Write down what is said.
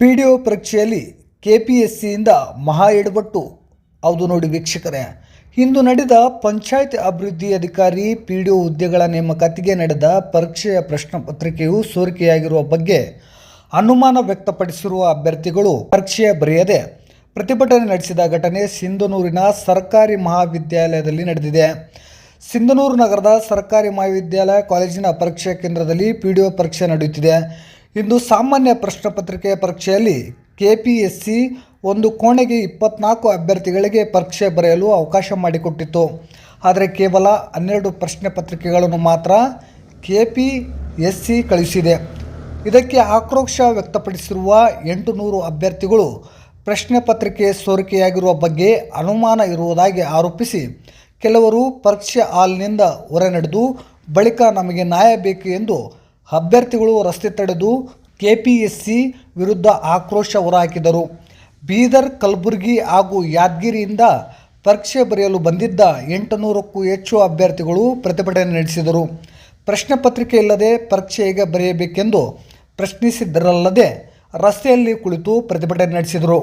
P D O ಪರೀಕ್ಷೆಯಲ್ಲಿ K P S ಸಿಯಿಂದ ಮಹಾ ಎಡವಟ್ಟು. ಹೌದು ನೋಡಿ ವೀಕ್ಷಕರೇ, ಇಂದು ನಡೆದ ಪಂಚಾಯತ್ ಅಭಿವೃದ್ಧಿ ಅಧಿಕಾರಿ ಪಿ ಡಿ ಒ ಹುದ್ದೆಗಳ ನೇಮಕಾತಿಗೆ ನಡೆದ ಪರೀಕ್ಷೆಯ ಪ್ರಶ್ನೆ ಪತ್ರಿಕೆಯು ಸೋರಿಕೆಯಾಗಿರುವ ಬಗ್ಗೆ ಅನುಮಾನ ವ್ಯಕ್ತಪಡಿಸಿರುವ ಅಭ್ಯರ್ಥಿಗಳು ಪರೀಕ್ಷೆ ಬರೆಯದೆ ಪ್ರತಿಭಟನೆ ನಡೆಸಿದ ಘಟನೆ ಸಿಂಧನೂರಿನ ಸರ್ಕಾರಿ ಮಹಾವಿದ್ಯಾಲಯದಲ್ಲಿ ನಡೆದಿದೆ. ಸಿಂಧನೂರು ನಗರದ ಸರ್ಕಾರಿ ಮಹಾವಿದ್ಯಾಲಯ ಕಾಲೇಜಿನ ಪರೀಕ್ಷಾ ಕೇಂದ್ರದಲ್ಲಿ ಪಿ ಡಿ ಒ ಪರೀಕ್ಷೆ ನಡೆಯುತ್ತಿದೆ. ಇಂದು ಸಾಮಾನ್ಯ ಪ್ರಶ್ನೆ ಪತ್ರಿಕೆ ಪರೀಕ್ಷೆಯಲ್ಲಿ ಕೆ ಪಿ ಎಸ್ ಸಿ ಒಂದು ಕೋಣೆಗೆ ಇಪ್ಪತ್ನಾಲ್ಕು ಅಭ್ಯರ್ಥಿಗಳಿಗೆ ಪರೀಕ್ಷೆ ಬರೆಯಲು ಅವಕಾಶ ಮಾಡಿಕೊಟ್ಟಿತ್ತು. ಆದರೆ ಕೇವಲ ಹನ್ನೆರಡು ಪ್ರಶ್ನೆ ಪತ್ರಿಕೆಗಳನ್ನು ಮಾತ್ರ ಕೆ ಪಿ ಎಸ್ ಸಿ ಕಳುಹಿಸಿದೆ. ಇದಕ್ಕೆ ಆಕ್ರೋಶ ವ್ಯಕ್ತಪಡಿಸಿರುವ ಎಂಟು ನೂರು ಅಭ್ಯರ್ಥಿಗಳು ಪ್ರಶ್ನೆ ಪತ್ರಿಕೆ ಸೋರಿಕೆಯಾಗಿರುವ ಬಗ್ಗೆ ಅನುಮಾನ ಇರುವುದಾಗಿ ಆರೋಪಿಸಿ ಕೆಲವರು ಪರೀಕ್ಷೆ ಹಾಲ್ನಿಂದ ಹೊರ ನಡೆದು ಬಳಿಕ ನಮಗೆ ನ್ಯಾಯ ಬೇಕು ಎಂದು ಅಭ್ಯರ್ಥಿಗಳು ರಸ್ತೆ ತಡೆದು ಕೆಪಿಎಸ್ಸಿ ವಿರುದ್ಧ ಆಕ್ರೋಶ ಹೊರಹಾಕಿದರು ಬೀದರ್, ಕಲಬುರಗಿ ಹಾಗೂ ಯಾದಗಿರಿಯಿಂದ ಪರೀಕ್ಷೆ ಬರೆಯಲು ಬಂದಿದ್ದ ಎಂಟುನೂರಕ್ಕೂ ಹೆಚ್ಚು ಅಭ್ಯರ್ಥಿಗಳು ಪ್ರತಿಭಟನೆ ನಡೆಸಿದರು. ಪ್ರಶ್ನೆ ಪತ್ರಿಕೆ ಇಲ್ಲದೆ ಪರೀಕ್ಷೆ ಹೇಗೆ ಬರೆಯಬೇಕೆಂದು ಪ್ರಶ್ನಿಸಿದ್ದರಲ್ಲದೆ ರಸ್ತೆಯಲ್ಲಿ ಕುಳಿತು ಪ್ರತಿಭಟನೆ ನಡೆಸಿದರು.